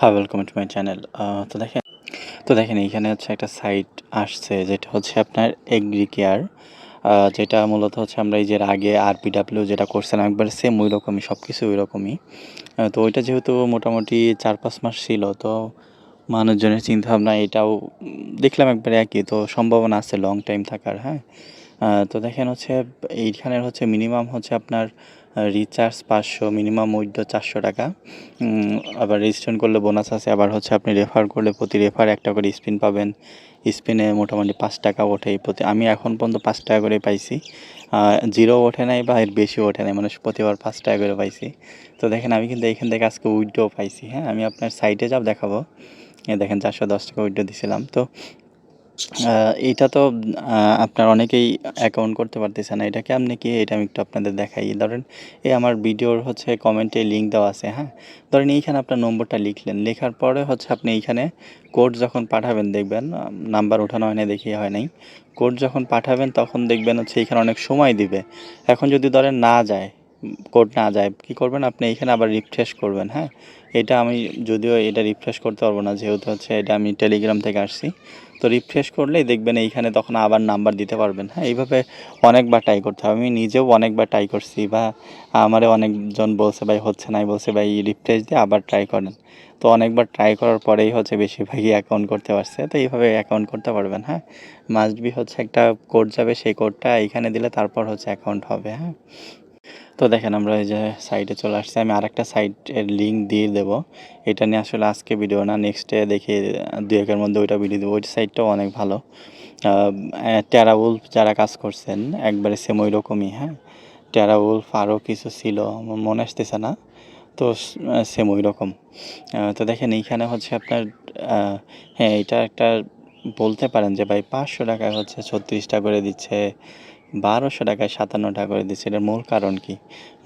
হ্যাঁ welcome to my channel তো দেখেন তো দেখেন, এইখানে হচ্ছে একটা সাইট আসছে, যেটা হচ্ছে আপনার এগ্রি কেয়ার যেটা মূলত হচ্ছে আমরা এই যে আগে আরপিডাব্লিউ যেটা করছিলাম একবার সেম ওই রকমই সব কিছু ওই রকমই তো ওইটা যেহেতু মোটামুটি চার পাঁচ মাস ছিল, তো মানুষজনের চিন্তাভাবনা এটাও দেখলাম একবার একই, তো সম্ভাবনা আছে লং টাইম থাকার হ্যাঁ। তো দেখেন হচ্ছে, এইখানের হচ্ছে মিনিমাম হচ্ছে আপনার রিচার্জ পাঁচশো মিনিমাম উইথ চারশো টাকা। আবার রেজিস্ট্রেশন করলে বোনাস আছে, আবার হচ্ছে আপনি রেফার করলে প্রতি রেফার একটা করে স্পিন পাবেন। স্পিনে মোটামুটি পাঁচ টাকা ওঠে প্রতি আমি এখন পর্যন্ত পাঁচ টাকা করে পাইছি। জিরো ওঠে নাই বা এর বেশি ওঠে নাই মানে প্রতিবার পাঁচ টাকা করে পাইছি। তো দেখেন আমি কিন্তু এখান থেকে আজকে উইড্রো পাইছি হ্যাঁ? আমি আপনার সাইটে যাব, দেখাবো। দেখেন চারশো দশ টাকা উইড্রো দিছিলাম। তো এইটা তো আপনার অনেকেই অ্যাকাউন্ট করতে পারতেছে না। এটা কেমনে কি, এটা আমি একটু আপনাদের দেখাই। ধরেন, এই আমার ভিডিওর হচ্ছে কমেন্টে লিঙ্ক দেওয়া আছে হ্যাঁ? ধরেন, এইখানে আপনার নম্বরটা লিখলেন। লেখার পরে হচ্ছে আপনি এইখানে কোড যখন পাঠাবেন, দেখবেন নাম্বার ওঠানো হয় না দেখিয়ে হয় নাই। কোড যখন পাঠাবেন, তখন দেখবেন হচ্ছে এখানে অনেক সময় দিবে। এখন যদি ধরেন না যায় কোড না যায়, কি করবেন? আপনি এইখানে আবার রিফ্রেশ করবেন হ্যাঁ? এটা আমি যদিও এটা রিফ্রেশ করতে পারব না, যেহেতু হচ্ছে এটা আমি টেলিগ্রাম থেকে আসছি। তো রিফ্রেশ করলেই দেখবেন এইখানে তখন আবার নাম্বার দিতে পারবেন হ্যাঁ? এইভাবে অনেকবার ট্রাই করতে হবে। আমি নিজেও অনেকবার ট্রাই করছি বা আমারে অনেকজন বলছে, ভাই, হচ্ছে নাই বলছে, ভাই রিফ্রেশ দিয়ে আবার ট্রাই করেন। তো অনেকবার ট্রাই করার পরেই হচ্ছে বেশিরভাগই অ্যাকাউন্ট করতে পারছে। তো এইভাবে অ্যাকাউন্ট করতে পারবেন হ্যাঁ? মাস্ট বি হচ্ছে একটা কোড যাবে, সেই কোডটা এইখানে দিলে তারপর হচ্ছে অ্যাকাউন্ট হবে হ্যাঁ? তো দেখেন আমরা এই যে সাইডে চলে আসছি। আমি আরেকটা সাইটের লিঙ্ক দিয়ে দেবো। এটা নিয়ে আসলে আজকে ভিডিও না নেক্সটে দেখি দু একের মধ্যে ওইটা ভিডিও দেবো। ওই সাইটটাও অনেক ভালো। টেরাউলফ যারা কাজ করছেন, একবারে সেম ওই রকমই হ্যাঁ? টেরাউলফ আরও কিছু ছিল মনে আসতেছে না। তো সেম ওই রকম। তো দেখেন এইখানে হচ্ছে আপনার হ্যাঁ এটা একটা বলতে পারেন যে ভাই পাঁচশো টাকায় হচ্ছে ছত্রিশটা করে দিচ্ছে। বারোশো টাকায় সাতান্ন টাকা করে দিচ্ছে। এটার মূল কারণ কি?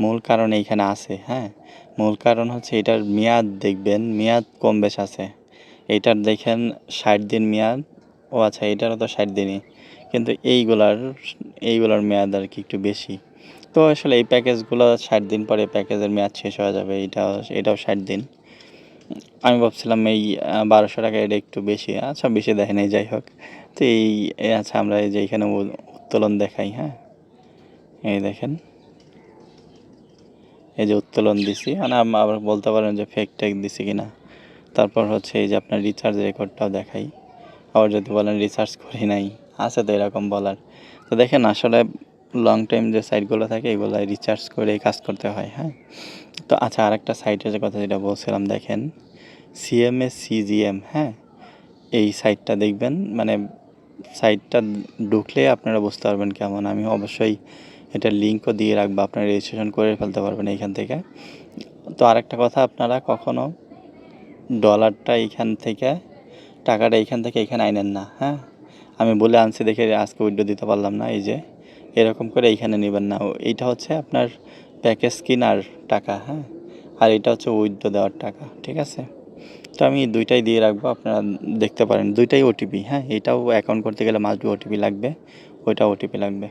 মূল কারণ এইখানে আছে হ্যাঁ? মূল কারণ হচ্ছে এটার মেয়াদ দেখবেন, মেয়াদ কম বেশ আছে। এইটার দেখেন ষাট দিন মেয়াদ, ও আচ্ছা এটারও তো ষাট দিনই। কিন্তু এইগুলার এইগুলার মেয়াদ আর কি একটু বেশি। তো আসলে এই প্যাকেজগুলো ষাট দিন পরে প্যাকেজের মেয়াদ শেষ হয়ে যাবে, এটাও এটাও ষাট দিন। আমি ভাবছিলাম এই বারোশো টাকা এটা একটু বেশি আচ্ছা বেশি দেখেন এই যাই হোক। তো এই আচ্ছা আমরা এই যে এখানে উত্তোলন দেখাই হ্যাঁ? এই দেখেন। এই যে উত্তোলন দিছি মানে আবার বলতে পারেন যে ফেক টেক দিছি কিনা। তারপর হচ্ছে এই যে আপনার রিচার্জ রেকর্ডটাও দেখাই। আবার যদি বলেন রিচার্জ করি নাই, আছে তো এরকম বলার। তো দেখেন আসলে লং টাইম যে সাইটগুলো থাকে এগুলো রিচার্জ করে কাজ করতে হয় হ্যাঁ? তো আচ্ছা আরেকটা সাইটের যে কথা যেটা বলছিলাম, দেখেন। সিএমএস সিজিএম হ্যাঁ? এই সাইটটা দেখবেন মানে সাইটটা ঢুকলে আপনারা বুঝতে পারবেন কেমন। আমি অবশ্যই এটা লিঙ্কও দিয়ে রাখব, আপনারা রেজিস্ট্রেশন করে ফেলতে পারবেন এইখান থেকে। তো আরেকটা কথা, আপনারা কখনো ডলারটা এইখান থেকে, টাকাটা এইখান থেকে এখানে আইনেন না হ্যাঁ? আমি বলে আনছি দেখে আজকে উইড্রো দিতে পারলাম না, এই যে এরকম করে এইখানে নেবেন না। এইটা হচ্ছে আপনার প্যাকেজ কেনার টাকা হ্যাঁ? আর এটা হচ্ছে উইড্রো দেওয়ার টাকা, ঠিক আছে? তো আমি দুইটাই দিয়ে রাখব, আপনারা দেখতে পারেন। দুইটাই ওটিপি হ্যাঁ? এটাও অ্যাকাউন্ট করতে গেলে মাস্ট ওটিপি লাগবে ওইটা ওটিপি লাগবে।